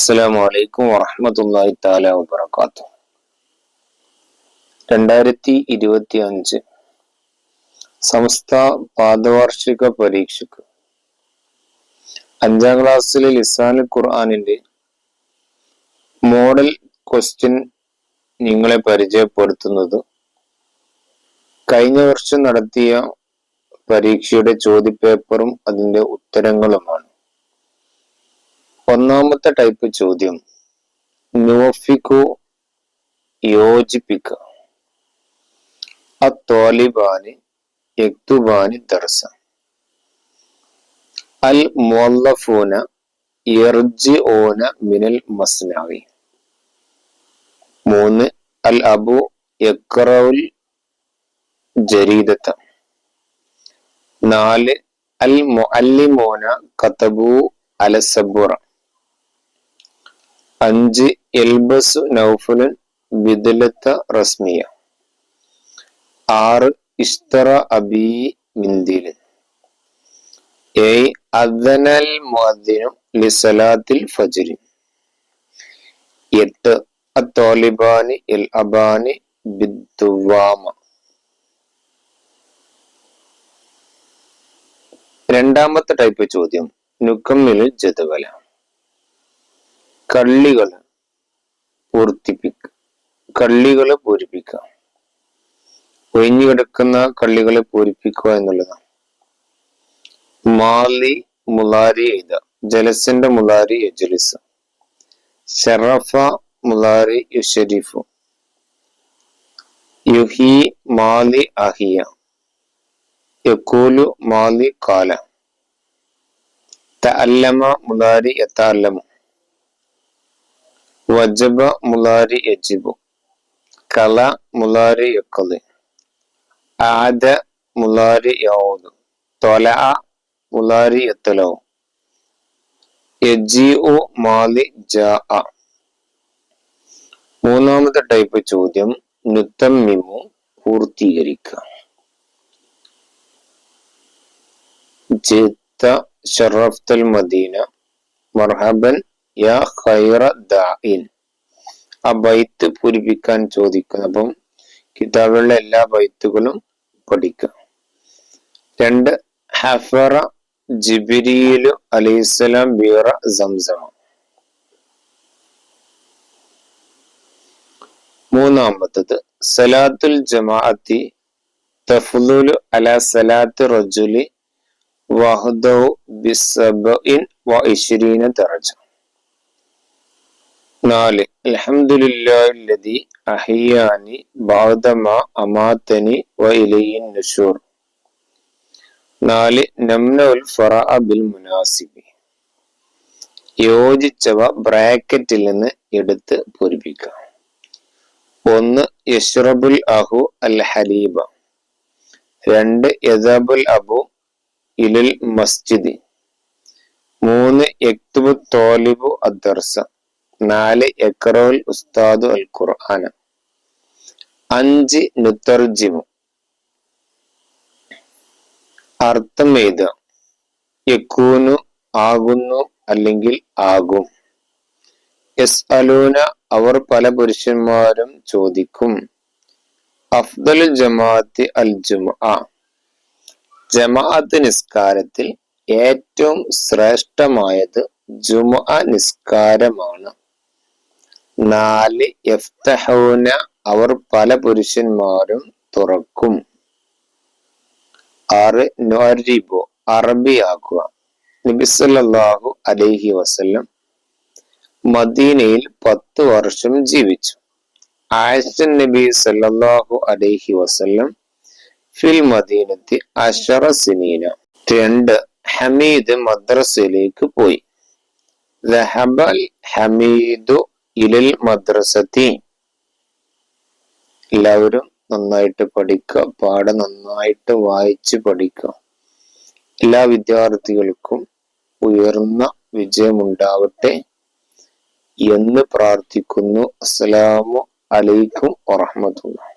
അസ്സലാമു അലൈക്കും വറഹമത്തല്ലാഹി താല വബർക്കാത്തു രണ്ടായിരത്തി ഇരുപത്തി അഞ്ച് സംസ്ഥ പാദവാർഷിക പരീക്ഷക്ക് അഞ്ചാം ക്ലാസ്സിലെ ലിസാനുൽ ഖുർആാനിന്റെ മോഡൽ ക്വസ്റ്റ്യൻ നിങ്ങളെ പരിചയപ്പെടുത്തുന്നത് കഴിഞ്ഞ വർഷം നടത്തിയ പരീക്ഷയുടെ ചോദ്യപേപ്പറും അതിന്റെ ഉത്തരങ്ങളുമാണ്. ഒന്നാമത്തെ ടൈപ്പ് ചോദ്യം. നോഫിക്കോ യോജിപ്പിക്കുക അത്തോലിബാന് യക്തുബാന് ദർസ അൽ മുല്ലഫൂന ഇർജി ഓന മിനൽ മസ്നാവി. മൂന്ന് അൽ അബു യക്റൗൽ ജരീദത്ത. നാല് അൽ മുഅല്ലിമൂന കതബു അലസബുറ അഞ്ച് എൽബസു നൗഫുലൻ ബിദലത്ത റസ്മിയ. ആറ് ഇസ്തറ അബി മിന്ദിൽ ഏഴ് അദനൽ മുഅദ്ദിനു ലിസലാത്തിൽ ഫജ്രി. എട്ട് അത്തോലിബാനി ഇൽ അബാനി ബിദ്വാമ രണ്ടാമത്തെ ടൈപ്പ് ചോദ്യം നുക്കമ്മിൽ ജതുവല കള്ളികൾ പൂർത്തിപ്പിക്ക കള്ളികളെ പൂരിപ്പിക്കുക ഒഴിഞ്ഞു കിടക്കുന്ന കള്ളികളെ പൂരിപ്പിക്കുക എന്നുള്ളതാണ്. മാലി മുലാരി എഴുത ജലസിന്റെ മുലാരി യജലിസ് ഷറഫ മുലാരി യുഷരീഫു യുഹി മാലി അഹിയ. യക്കൂലു മാലി കാല. തഅല്ലമ മുലാരി യതഅല്ലമു വജബ മുലാരി യജിബു കല മുലാരി യക്കൽ ആദ മുലാരി യൗദു. തൊല മുലാരി യത്തലോ. ഉ മാലി ജാ മൂന്നാമത്തെ ടൈപ്പ് ചോദ്യം നുത്തമ്മിമു പൂർത്തീകരിക്കുക ജിത്ത ഷറഫ്തൽ മദീന. മർഹബൻ ആ ബൈത്ത് പൂരിപ്പിക്കാൻ ചോദിക്കുന്നു. അപ്പം കിതാബുകളിലെ എല്ലാ ബൈത്തുകളും പഠിക്കുക രണ്ട് ഹഫറ ജിബിരിയിലു അലൈഹിസ്സലാം ബീറ സംസമ. മൂന്നാമത്തത് സലാത്തുൽ ജമാഅത്തി തഫ്ലുലു അല സലാത്ത് റജുലി വഹദൌ ബിസബഇൻ വ ഇശ്രീന ദറജ. നാല്. അൽഹംദുലില്ലാഹില്ലദി അഹിയാനി ബാദമ അമാതനി വ ഇലൈഹിൻ നുശൂർ. നാല്. നംനഉൽ ഫറഅ ബിൽ മുനാസിബി. യോജിച്ചവ ബ്രാക്കറ്റിൽ നിന്ന് എടുത്ത് പൂരിപ്പിക്കുക. ഒന്ന്. യഷ്റബുൽ അഹു അൽ ഹലീബ. രണ്ട്. യദബുൽ അബു ഇലൽ മസ്ജിദ്. മൂന്ന്. യക്തുബു തോലിബു അദ്ദർസ നാല് എക്രോൽ ഉസ്താദു അൽ ഖുർആന. അഞ്ച് നുത്തർജിമു അർത്ഥം എഴുതുക. യക്കൂനു ആകുന്നു അല്ലെങ്കിൽ ആകും. എസ് അലൂന അവർ പല പുരുഷന്മാരും ചോദിക്കും. അഫ്ദൽ ജമാഅത്ത് അൽ ജുമ ജമാഅത്ത് നിസ്കാരത്തിൽ ഏറ്റവും ശ്രേഷ്ഠമായത് ജുമാ നിസ്കാരമാണ്. നാല് യഫ്തഹൂന അവർ പല പുരുഷന്മാരും തുറക്കും. ആറ് നൊരിബു അറബിയാക്കുക. നബിസല്ലാഹു അലൈഹി വസല്ലം മദീനയിൽ പത്ത് വർഷം ജീവിച്ചു. ആയിഷ നബി സല്ലാഹു അലൈഹി വസല്ലം ഫിൽ മദീനത്തി അഷറ സിനീന. രണ്ട് ഹമീദ് മദ്രസയിലേക്ക് പോയി. ഹമീദു ഇലൽ മദ്രസത്തി. എല്ലാവരും നന്നായിട്ട് പഠിക്കുക പാഠം നന്നായിട്ട് വായിച്ച് പഠിക്കുക. എല്ലാ വിദ്യാർത്ഥികൾക്കും ഉയർന്ന വിജയമുണ്ടാവട്ടെ എന്ന് പ്രാർത്ഥിക്കുന്നു. അസ്സലാമു അലൈക്കും വറഹമത്തുള്ള